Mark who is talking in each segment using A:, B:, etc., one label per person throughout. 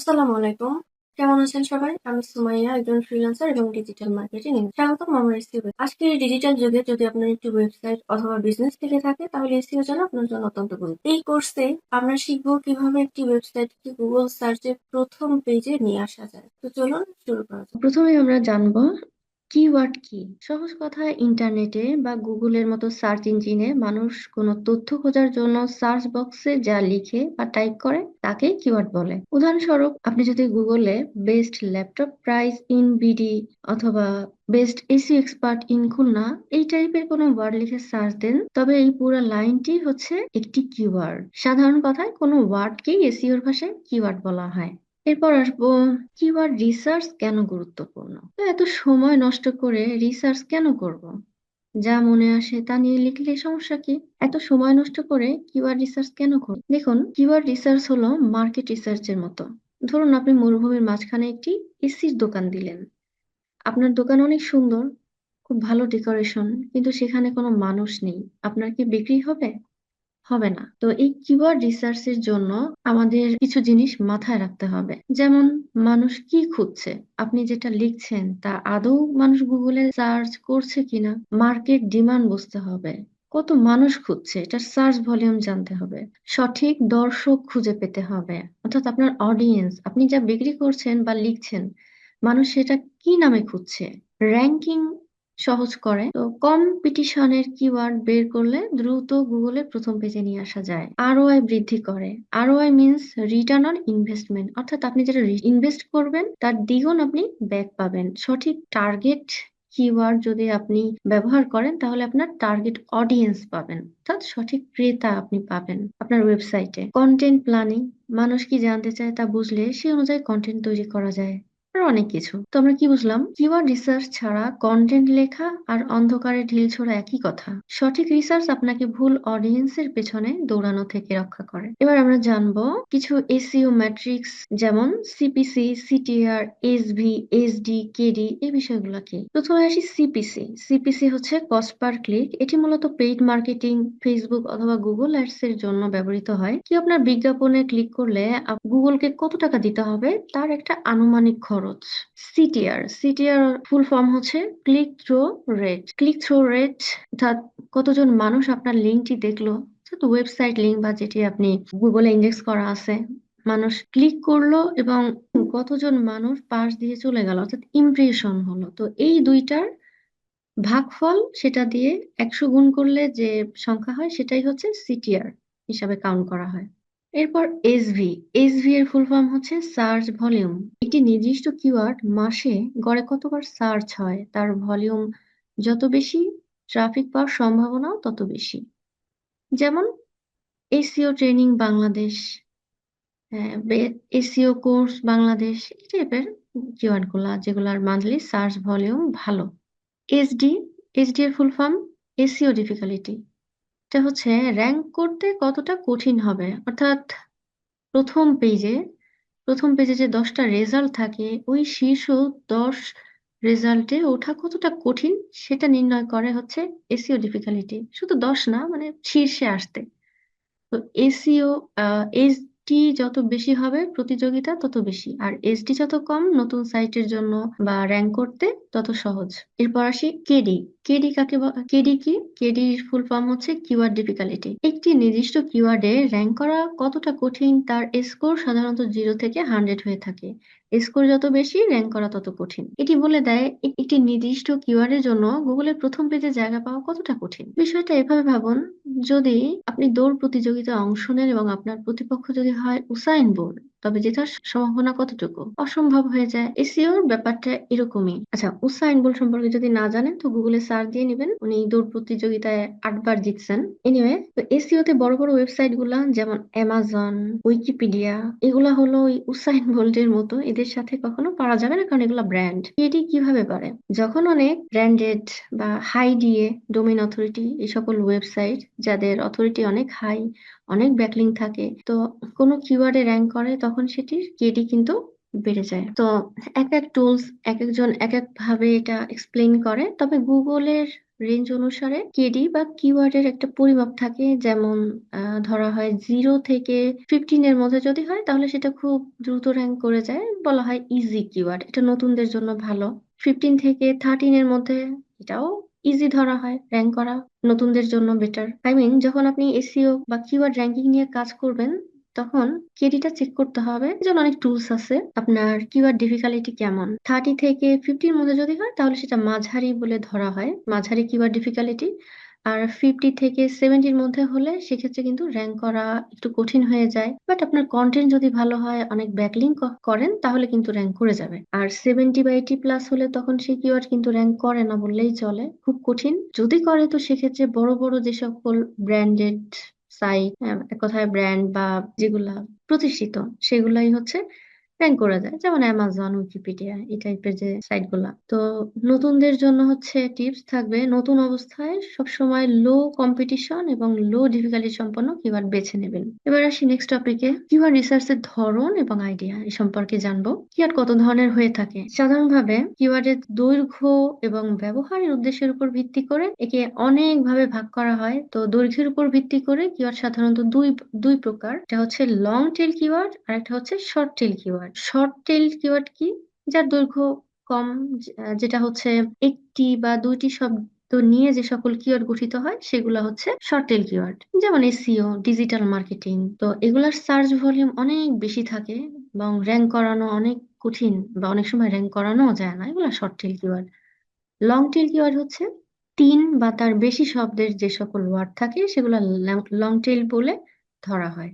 A: আসসালামু আলাইকুম। কেমন আছেন সবাই? আমি সুমাইয়া, একজন ফ্রিল্যান্সার এবং ডিজিটাল মার্কেটিং স্বাগতম আমার এসিও আজকের ডিজিটাল যুগে যদি আপনার একটি ওয়েবসাইট অথবা বিজনেস থেকে থাকে, তাহলে এসিও জানা আপনার জন্য অত্যন্ত গুরুত্ব এই কোর্সে আমরা শিখব কীভাবে একটি ওয়েবসাইটকে গুগল সার্চে প্রথম পেজে নিয়ে আসা যায়। তো চলুন শুরু করা যাক।
B: প্রথমে আমরা জানব কিওয়ার্ড কি? সহজ কথায় ইন্টারনেটে বা গুগলের মতো সার্চ ইঞ্জিনে মানুষ কোনো তথ্য খোঁজার জন্য সার্চ বক্সে যা লিখে বা টাইপ করে তাকে কিওয়ার্ড বলে। উদাহরণস্বরূপ, আপনি যদি গুগলে best laptop price in BD অথবা best AC expert in Khulna এই টাইপের কোনো ওয়ার্ড লিখে সার্চ দেন, তবে এই পুরো লাইনটি হচ্ছে একটি কিওয়ার্ড সাধারণ কথায়, কোনো ওয়ার্ডকেই এসিওর ভাষায় কিওয়ার্ড বলা হয়। এরপর আসব কিওয়ার্ড রিসার্চ কেন গুরুত্বপূর্ণ? এত সময় নষ্ট করে রিসার্চ কেন করব? যা মনে আসে তা নিয়ে লিখলে সমস্যা কি? এত সময় নষ্ট করে কিওয়ার্ড রিসার্চ কেন করব? দেখুন কিওয়ার্ড রিসার্চ হলো মার্কেট রিসার্চের মতো। ধরুন আপনি মরুভূমির মাঝখানে একটি এসির দোকান দিলেন। আপনার দোকান অনেক সুন্দর, খুব ভালো ডেকোরেশন কিন্তু সেখানে কোনো মানুষ নেই। আপনার কি বিক্রি হবে? হবে না। তো এই কিওয়ার্ড রিসার্চের জন্য আমাদের কিছু জিনিস মাথায় রাখতে হবে। যেমন, মানুষ কি খুঁজছে? আপনি যেটা লিখছেন তা আদৌ মানুষ গুগলে সার্চ করছে কিনা? মার্কেট ডিমান্ড বুঝতে হবে। কত মানুষ খুঁজছে? এটার সার্চ ভলিউম জানতে হবে। সঠিক দর্শক খুঁজে পেতে হবে। অর্থাৎ আপনার অডিয়েন্স আপনি যা বিক্রি করছেন বা লিখছেন, মানুষ সেটা কি নামে খুঁজছে? র্যাঙ্কিং সহজ করে। তো কম্পিটিশনের কিওয়ার্ড বের করলে দ্রুত গুগলের প্রথম পেজে নিয়ে আসা যায়। আরওআই বৃদ্ধি করে। ROI means return on investment অর্থাৎ আপনি যেটা ইনভেস্ট করবেন, তার দ্বিগুণ আপনি ব্যাক পাবেন। সঠিক টার্গেট কিওয়ার্ড যদি আপনি ব্যবহার করেন, তাহলে আপনার টার্গেট অডিয়েন্স পাবেন। অর্থাৎ সঠিক ক্রেতা আপনি পাবেন আপনার ওয়েবসাইটে কন্টেন্ট প্ল্যানিং মানুষ কি জানতে চায় তা বুঝলে সে অনুযায়ী কন্টেন্ট তৈরি করা যায়। আরও অনেক কিছু। তো আমরা কি বুঝলাম? কিওয়ার্ড রিসার্চ ছাড়া কন্টেন্ট লেখা আর অন্ধকারে ঢিল ছোড়া একই কথা। সঠিক রিসার্চ আপনাকে ভুল অডিয়েন্সের পেছনে দৌড়ানো থেকে রক্ষা করে। এবার আমরা জানব কিছু এসিও ম্যাট্রিক্স যেমন CPC CTR SV SD KD এই বিষয়গুলো কি? প্রথমে আসি সিপিসি সিপিসি হচ্ছে কস্ট পার ক্লিক এটি মূলত পেইড মার্কেটিং ফেসবুক অথবা গুগল অ্যাডস এর জন্য ব্যবহৃত হয়। কি আপনার বিজ্ঞাপনে ক্লিক করলে গুগলকে কত টাকা দিতে হবে? তার একটা আনুমানিক খরচ। খরচ। সিটিআর সিটিআর ফুল ফর্ম হচ্ছে click through rate click through rate অর্থাৎ কতজন মানুষ আপনার লিঙ্কটি দেখল? ওয়েবসাইট লিঙ্ক বা যেটি আপনি গুগলে ইন্ডেক্স করা আছে। মানুষ ক্লিক করল এবং কতজন মানুষ পাশ দিয়ে চলে গেল, অর্থাৎ ইমপ্রেশন হলো। তো এই দুইটার ভাগফল সেটা দিয়ে একশো গুণ করলে যে সংখ্যা হয় সেটাই হচ্ছে সিটিআর হিসাবে কাউন্ট করা হয়। এরপর এসভি এসভি এর ফুল ফর্ম হচ্ছে সার্চ ভলিউম একটি নির্দিষ্ট কিওয়ার্ড মাসে গড়ে কতবার সার্চ হয়, তার ভলিউম যত বেশি ট্রাফিক পাওয়ার সম্ভাবনাও তত বেশি। যেমন SEO training Bangladesh SEO course Bangladesh, এই টাইপের কিওয়ার্ডগুলা, যেগুলার মান্থলি সার্চ ভলিউম ভালো। এসডি এসডি এর ফুল ফর্ম এসিও ডিফিকাল্টি এটা হচ্ছে র্যাঙ্ক করতে কতটা কঠিন হবে? অর্থাৎ প্রথম পেজে প্রথম পেজে যে দশটা রেজাল্ট থাকে, ওই শীর্ষ দশ রেজাল্টে ওঠা কতটা কঠিন সেটা নির্ণয় করে হচ্ছে এসিও ডিফিকাল্টি শুধু দশ না মানে শীর্ষে আসতে। তো এসিও এস টি যত বেশি হবে প্রতিযোগিতা তত বেশি। আর এসডি যত কম, নতুন সাইটের জন্য বা র্যাঙ্ক করতে তত সহজ। এরপর আসি কেডি কেডি কাকে কেডি কি? কেডি ফুল ফর্ম হচ্ছে কিওয়ার্ড ডিফিকাল্টি একটি নির্দিষ্ট কিওয়ার্ডে র্যাঙ্ক করা কতটা কঠিন তার স্কোর সাধারণত জিরো থেকে হান্ড্রেড হয়ে থাকে। স্কোর যত বেশি র্যাঙ্ক করা তত কঠিন। এটি বলে দেয় একটি নির্দিষ্ট কিওয়ার্ডের জন্য গুগলের প্রথম পেজে জায়গা পাওয়া কতটা কঠিন। বিষয়টা এভাবে ভাবুন, যদি আপনি দৌড় প্রতিযোগিতায় অংশ নেন এবং আপনার প্রতিপক্ষ যদি হয় উসাইন বোল্ট তবে জেতার সম্ভাবনা কতটুকু? অসম্ভব হয়ে যায়। এসিওর ব্যাপারটা এরকমই। আচ্ছা উসাইন বোল্ট সম্পর্কে যদি না জানেন, তো গুগলে সার্চ দিয়ে নেবেন। উনি দৌড় প্রতিযোগিতায় আটবার জিতছেন। এনিওয়ে তো এসিও তে বড় বড় ওয়েবসাইটগুলা যেমন অ্যামাজন উইকিপিডিয়া এগুলা হলো ওই উসাইন বোল্টের মতো। এদের সাথে কখনো পারা যাবে না, কারণ এগুলা ব্র্যান্ড। এটি কীভাবে পারে? যখন অনেক ব্র্যান্ডেড বা হাই ডিএ ডোমেন অথরিটি, এই সকল ওয়েবসাইট, যাদের অথরিটি অনেক হাই, অনেক ব্যাকলিং থাকে, তো কোনো কিওয়ার্ডে র্যাঙ্ক করে, তখন সেটির কেডি কিন্তু বেড়ে যায়। তো এক এক টুলস এক একজন এক এক ভাবে এটা এক্সপ্লেন করে। তবে গুগলের রেঞ্জ অনুসারে কেডি বা কিওয়ার্ডের একটা পরিমাপ থাকে। যেমন ধরা হয় জিরো থেকে ফিফটিন এর মধ্যে যদি হয়, তাহলে সেটা খুব দ্রুত র্যাঙ্ক করে যায়। বলা হয় ইজি কিওয়ার্ড এটা নতুনদের জন্য ভালো। ফিফটিন থেকে থার্টিন এর মধ্যে এটাও ইজি ধরা হয় র্যাঙ্ক করা নতুনদের জন্য বেটার আই মিন যখন আপনি এসইও বা কিওয়ার্ড র্যাঙ্কিং নিয়ে কাজ করবেন তখন কেডিটা চেক করতে হবে। যেমন অনেক টুলস আছে। আপনার কিওয়ার্ড ডিফিকাল্টি কেমন? থার্টি থেকে ফিফটির মধ্যে যদি হয়, তাহলে সেটা মাঝারি বলে ধরা হয়। মাঝারি কিওয়ার্ড ডিফিকাল্টি আর ফিফটি থেকে সেভেন্টির মধ্যে হলে সেক্ষেত্রে কিন্তু র্যাঙ্ক করা একটু কঠিন হয়ে যায়। বাট আপনার কন্টেন্ট যদি ভালো হয়, অনেক ব্যাকলিং করেন, তাহলে কিন্তু র্যাঙ্ক করে যাবে। আর সেভেন্টি বা এইটি প্লাস হলে তখন সেই কিওয়ার্ড কিন্তু র্যাঙ্ক করে না বললেই চলে। খুব কঠিন। যদি করে তো সেক্ষেত্রে বড় বড় যে সকল ব্র্যান্ডেড সাইট এক কথায় ব্র্যান্ড বা যেগুলা প্রতিষ্ঠিত সেগুলাই হচ্ছে র্যাঙ্ক করে যায় যেমন অ্যামাজন উইকিপিডিয়া এই টাইপের যে সাইটগুলা তো নতুনদের জন্য হচ্ছে টিপস থাকবে, নতুন অবস্থায় সবসময় লো কম্পিটিশন এবং লো ডিফিকাল্টি সম্পন্ন কিওয়ার্ড বেছে নেবেন। এবার আসি নেক্সট টপিকে কিওয়ার্ড রিসার্চের ধরন এবং আইডিয়া এই সম্পর্কে জানব। কিওয়ার্ড কত ধরনের হয়ে থাকে? সাধারণভাবে কিওয়ার্ডের দৈর্ঘ্য এবং ব্যবহারের উদ্দেশ্যের উপর ভিত্তি করে একে অনেক ভাবে ভাগ করা হয়। তো দৈর্ঘ্যের উপর ভিত্তি করে কিওয়ার্ড সাধারণত দুই দুই প্রকার। একটা হচ্ছে লং টেল কিওয়ার্ড আর একটা হচ্ছে short tail keyword short tail keyword কি? যার দৈর্ঘ্য কম যেটা হচ্ছে একটি বা দুইটি শব্দ নিয়ে যে সকল কিওয়ার্ড গঠিত হয়, সেগুলো হচ্ছে শর্ট টেল কিওয়ার্ড যেমন এসইও ডিজিটাল মার্কেটিং তো এগুলার সার্চ ভলিউম অনেক বেশি থাকে এবং র্যাঙ্ক করানো অনেক কঠিন বা অনেক সময় র্যাঙ্ক করানো যায় না। এগুলো short tail keyword long tail keyword হচ্ছে তিন বা তার বেশি শব্দের যে সকল ওয়ার্ড থাকে, সেগুলো লং টেল বলে ধরা হয়।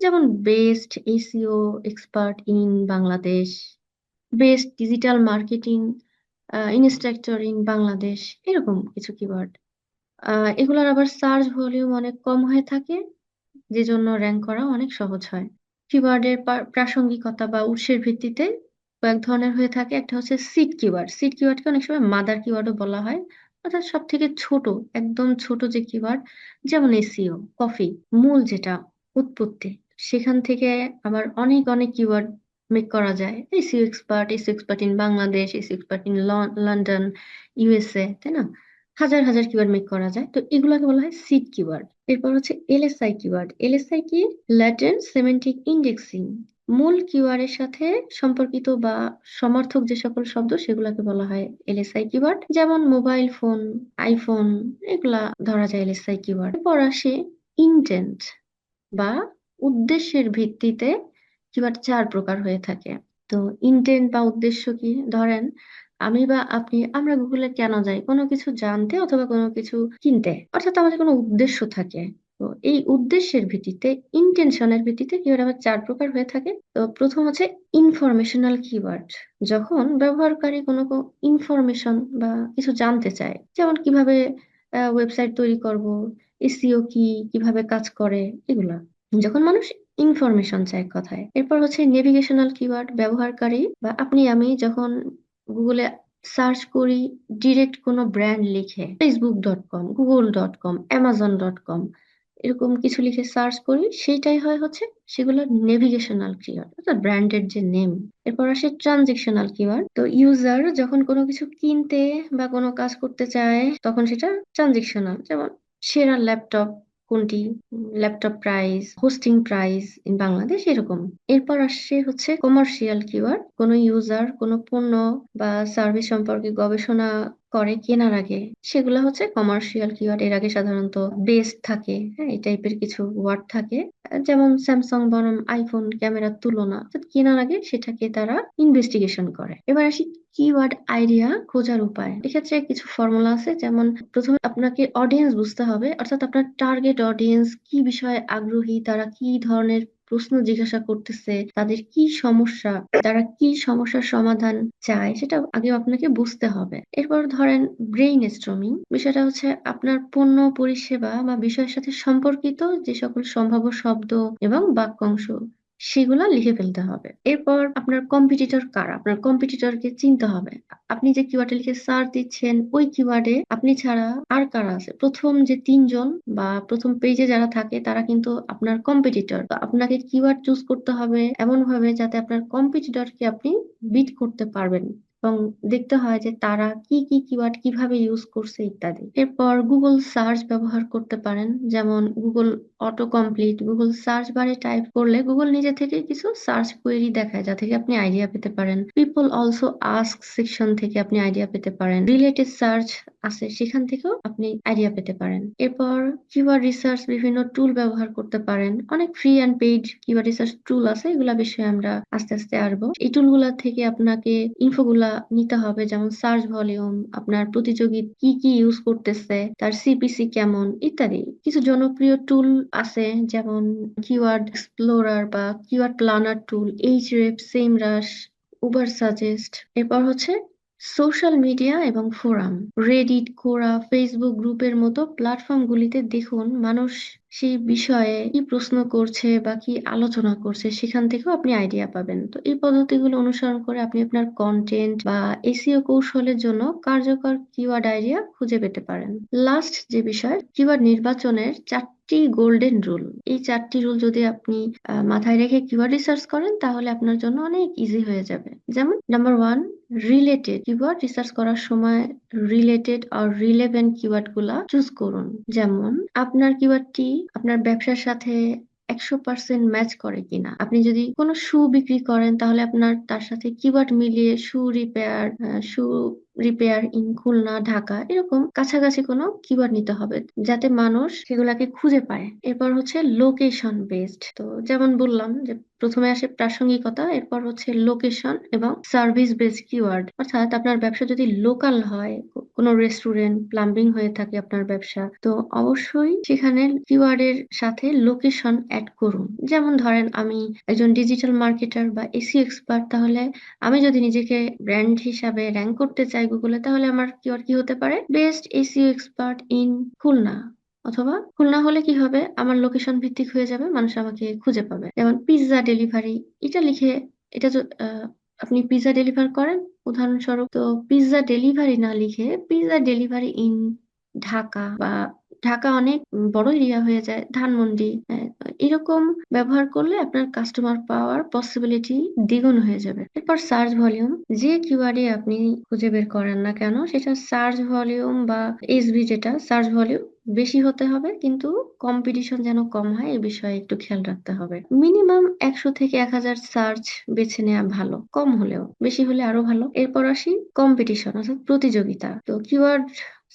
B: যেমন best SEO expert in Bangladesh, best digital marketing instructor in Bangladesh, এরকম কিছু কিওয়ার্ড এগুলোর আবার সার্চ ভলিউম অনেক কম হয়ে থাকে যে জন্য র্যাঙ্ক করা অনেক সহজ হয়। কিওয়ার্ডের প্রাসঙ্গিকতা বা উৎসের ভিত্তিতে কয়েক ধরনের হয়ে থাকে। একটা হচ্ছে সিড কিওয়ার্ড সিড কিওয়ার্ডকে অনেক সময় মাদার কিওয়ার্ডও বলা হয়, অর্থাৎ সব থেকে ছোট, একদম ছোট যে কিওয়ার্ড যেমন এসিও, কফি, মূল যেটা, উৎপত্তি। সেখান থেকে আবার অনেক অনেক কিওয়ার্ড মেক করা যায়। এই SEO expert SEO expert in Bangladesh SEO expert in London USA তাই না? হাজার হাজার কিওয়ার্ড মেক করা যায়। তো এগুলোকে বলা হয় সিড কিওয়ার্ড এরপর হচ্ছে এলএসআই কিওয়ার্ড এলএসআই কি? ল্যাটেন্ট সেমেন্টিক ইন্ডেক্সিং মূল কিওয়ার্ডের সাথে সম্পর্কিত বা সমার্থক যে সকল শব্দ, সেগুলোকে বলা হয় এলএসআই কিওয়ার্ড যেমন মোবাইল ফোন আইফোন এগুলা ধরা যায় এলএসআই কিওয়ার্ড এরপর আসে ইন্টেন্ট বা উদ্দেশ্যের ভিত্তিতে কিওয়ার্ড চার প্রকার হয়ে থাকে। তো ইন্টেন্ট বা উদ্দেশ্য কি? ধরেন, আমি বা আপনি, আমরা গুগলে কেন যাই? কোনো কিছু জানতে অথবা কোনো কিছু কিনতে। অর্থাৎ আমাদের কোনো উদ্দেশ্য থাকে। তো এই উদ্দেশ্যের ভিত্তিতে ইন্টেনশনের ভিত্তিতে কিওয়ার্ড আবার চার প্রকার হয়ে থাকে। তো প্রথম হচ্ছে ইনফরমেশনাল কিওয়ার্ড যখন ব্যবহারকারী কোনো ইনফরমেশন বা কিছু জানতে চায়, যেমন কীভাবে ওয়েবসাইট তৈরি করব এসইও কি, কীভাবে কাজ করে, এগুলা। যখন মানুষ ইনফরমেশন চায় কথায়, এরপর হচ্ছে নেভিগেশনাল কিওয়ার্ড ব্যবহারকারী বা আপনি, আমি যখন গুগলে সার্চ করি ডিরেক্ট কোনো ব্র্যান্ড লিখে Facebook dot com Google dot com Amazon dot com এরকম কিছু লিখে সার্চ করি, সেইটাই হয় হচ্ছে সেগুলো নেভিগেশনাল কিওয়ার্ড অর্থাৎ ব্র্যান্ডের যে নেম এরপর আসে ট্রানজেকশনাল কিওয়ার্ড তো ইউজার যখন কোনো কিছু কিনতে বা কোনো কাজ করতে চায়, তখন সেটা ট্রানজেকশনাল যেমন সেরা ল্যাপটপ কোনটি? Laptop price, hosting price in Bangladesh এরকম। এরপর আসছে হচ্ছে কমার্শিয়াল কিওয়ার্ড কোনো ইউজার কোনো পণ্য বা সার্ভিস সম্পর্কে গবেষণা করে কেনার আগে। সেগুলো হচ্ছে কমার্শিয়াল কিওয়ার্ড এর আগে সাধারণত বেস থাকে হ্যাঁ এই টাইপের কিছু ওয়ার্ড থাকে। যেমন স্যামসাং বনাম আইফোন ক্যামেরার তুলনা কেনার আগে সেটাকে তারা ইনভেস্টিগেশন করে। এবার আসি কিওয়ার্ড আইডিয়া খোঁজার উপায়। এক্ষেত্রে কিছু ফর্মুলা আছে, যেমন প্রথমে আপনাকে অডিয়েন্স বুঝতে হবে, অর্থাৎ আপনার টার্গেট অডিয়েন্স কি বিষয়ে আগ্রহী, তারা কি ধরনের প্রশ্ন জিজ্ঞাসা করতেছে, তাদের কি সমস্যা, তারা কি সমস্যার সমাধান চায়, সেটা আগে আপনাকে বুঝতে হবে। এরপর ধরেন ব্রেইন স্ট্রমিং বিষয়টা হচ্ছে আপনার পণ্য পরিষেবা বা বিষয়ের সাথে সম্পর্কিত যে সকল সম্ভাব্য শব্দ এবং বাক্যাংশ। সেগুলা লিখে ফেলতে হবে। এরপর আপনার কম্পিটিটর কার? আপনার কম্পিটিটরকে চিনতে হবে। আপনি যে কিওয়ার্ডে লিখে সার দিচ্ছেন, ওই কিওয়ার্ডে আপনি ছাড়া আর কারা আছে? প্রথম যে তিনজন বা প্রথম পেজে যারা থাকে, তারা কিন্তু আপনার কম্পিটিটর আপনাকে কিওয়ার্ড চুজ করতে হবে এমন ভাবে যাতে আপনার কম্পিটিটরকে আপনি বিট করতে পারবেন। এবং দেখতে হয় যে তারা কি কি কিওয়ার্ড কীভাবে ইউজ করছে ইত্যাদি। এরপর গুগল সার্চ ব্যবহার করতে পারেন, যেমন Google auto complete Google search বারে টাইপ করলে গুগল নিজে থেকে কিছু সার্চ কোয়েরি দেখায়, যা থেকে আপনি আইডিয়া পেতে পারেন। পিপল অলসো আস্ক সেকশন থেকে আপনি আইডিয়া পেতে পারেন। রিলেটেড সার্চ আছে, সেখান থেকেও আপনি আইডিয়া পেতে পারেন। এরপর কিওয়ার্ড রিসার্চ বিভিন্ন টুল ব্যবহার করতে পারেন। অনেক free and paid keyword research tool আছে, এগুলা বিষয়ে আমরা আস্তে আস্তে আসব এই টুলগুলা থেকে আপনাকে ইনফোগুলা নিতে হবে, যেমন সার্চ ভলিউম আপনার প্রতিযোগী কি কি ইউজ করতেছে, তার সিপিসি কেমন ইত্যাদি। কিছু জনপ্রিয় টুল আছে, যেমন কিওয়ার্ড এক্সপ্লোরার বা কিওয়ার্ড প্ল্যানার টুল এইচ রেপ সেম রাশ উবার সাজেস্ট এরপর হচ্ছে সোশ্যাল মিডিয়া এবং ফোরাম, রেডিট কোরা, ফেসবুক গ্রুপের মতো প্ল্যাটফর্মগুলিতে দেখুন মানুষ সেই বিষয়ে কি প্রশ্ন করছে বা কি আলোচনা করছে, সেখান থেকেও আপনি আইডিয়া পাবেন। তো এই পদ্ধতিগুলো অনুসরণ করে আপনি আপনার কন্টেন্ট বা এসিও কৌশলের জন্য কার্যকর কিওয়ার্ড আইডিয়া খুঁজে পেতে পারেন। লাস্ট যে বিষয় কিওয়ার্ড নির্বাচনের চারটি গোল্ডেন রুল এই চারটি রুল যদি আপনি মাথায় রেখে কিওয়ার্ড রিসার্চ করেন, তাহলে আপনার জন্য অনেক ইজি হয়ে যাবে। যেমন number one related keyword research করার সময় রিলেটেড আর রিলেভেন্ট কিওয়ার্ডগুলা চুজ করুন। যেমন, আপনার কিওয়ার্ডটি আপনার ব্যবসার সাথে একশো পার্সেন্ট ম্যাচ করে কিনা। আপনি যদি কোনো শু বিক্রি করেন, তাহলে আপনার তার সাথে কিওয়ার্ড মিলিয়ে shoe repair shoe repair in Khulna, Dhaka এরকম কাছাকাছি কোনো কিওয়ার্ড নিতে হবে যাতে মানুষ সেগুলাকে খুঁজে পায়। এরপর হচ্ছে লোকেশন বেসড তো যেমন বললাম যে প্রথমে আসে প্রাসঙ্গিকতা, এরপর হচ্ছে লোকেশন এবং সার্ভিস বেসড কিওয়ার্ড অর্থাৎ আপনার ব্যবসা যদি লোকাল হয় কোনো রেস্টুরেন্ট প্লাম্বিং হয়ে থাকে আপনার ব্যবসা, তো অবশ্যই সেখানে কিওয়ার্ডের সাথে লোকেশন অ্যাড করুন। যেমন ধরেন আমি একজন ডিজিটাল মার্কেটার বা এসি এক্সপার্ট তাহলে আমি যদি নিজেকে ব্র্যান্ড হিসাবে র্যাঙ্ক করতে চাই গুগলে তাহলে আমার কিওয়ার্ড কি হতে পারে? Best SEO expert in Khulna, অথবা খুলনা হলে কি হবে? আমার লোকেশন ভিত্তিক হয়ে যাবে, মানুষ আমাকে খুঁজে পাবে। যেমন পিৎজা ডেলিভারি এটা লিখে, এটা আপনি পিৎজা ডেলিভার করেন, উদাহরণস্বরূপ, তো পিৎজা ডেলিভারি না লিখে পিৎজা ডেলিভারি ইন ঢাকা বা ঢাকা অনেক বড় এরিয়া হয়ে যায় ধানমন্ডি হ্যাঁ, এরকম ব্যবহার করলে আপনার কাস্টমার পাওয়ার পসিবিলিটি দ্বিগুণ হয়ে যাবে। এরপর সার্চ ভলিউম যে কিওয়ার্ডে আপনি খুঁজে বের করেন না কেন সেটা সার্চ ভলিউম বা এসবি যেটা সার্চ ভলিউম বেশি হতে হবে, কিন্তু কম্পিটিশন যেন কম হয় এই বিষয়ে একটু খেয়াল রাখতে হবে। মিনিমাম একশো থেকে এক হাজার সার্চ বেছে নেওয়া ভালো, কম হলেও, বেশি হলে আরও ভালো। এরপর আসি কম্পিটিশন অর্থাৎ প্রতিযোগিতা। তো কিওয়ার্ড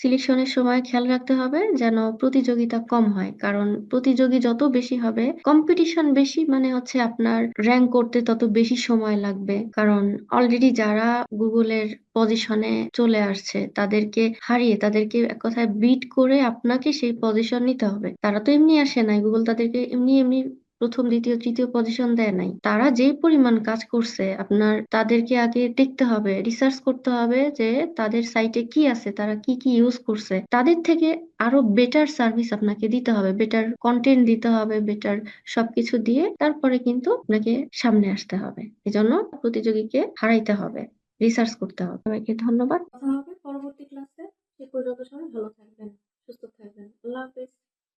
B: সিলেকশনের সময় খেয়াল রাখতে হবে যেন প্রতিযোগিতা কম হয়, কারণ প্রতিযোগী যত বেশি হবে কম্পিটিশন বেশি মানে হচ্ছে আপনার র্যাঙ্ক করতে তত বেশি সময় লাগবে। কারণ অলরেডি যারা গুগলের পজিশনে চলে আসছে, তাদেরকে হারিয়ে, তাদেরকে এক কথায় বিট করে আপনাকে সেই পজিশন নিতে হবে। তারা তো এমনি আসে নাই গুগল তাদেরকে এমনি এমনি প্রথম, দ্বিতীয়, তৃতীয় পজিশন দেয় নাই। তারা যে পরিমাণ কাজ করছে, আপনার তাদেরকে আগে দেখতে হবে রিসার্চ করতে হবে যে তাদের সাইটে কি আছে, তারা কি কি ইউজ করছে। তাদের থেকে আরও বেটার সার্ভিস আপনাকে দিতে হবে বেটার কন্টেন্ট দিতে হবে বেটার সবকিছু দিয়ে তারপরে কিন্তু আপনাকে সামনে আসতে হবে। এজন্য প্রতিযোগীকে হারাইতে হবে রিসার্চ করতে হবে। সবাইকে ধন্যবাদ।
A: পরবর্তী ক্লাসে ভালো থাকবেন। Love it.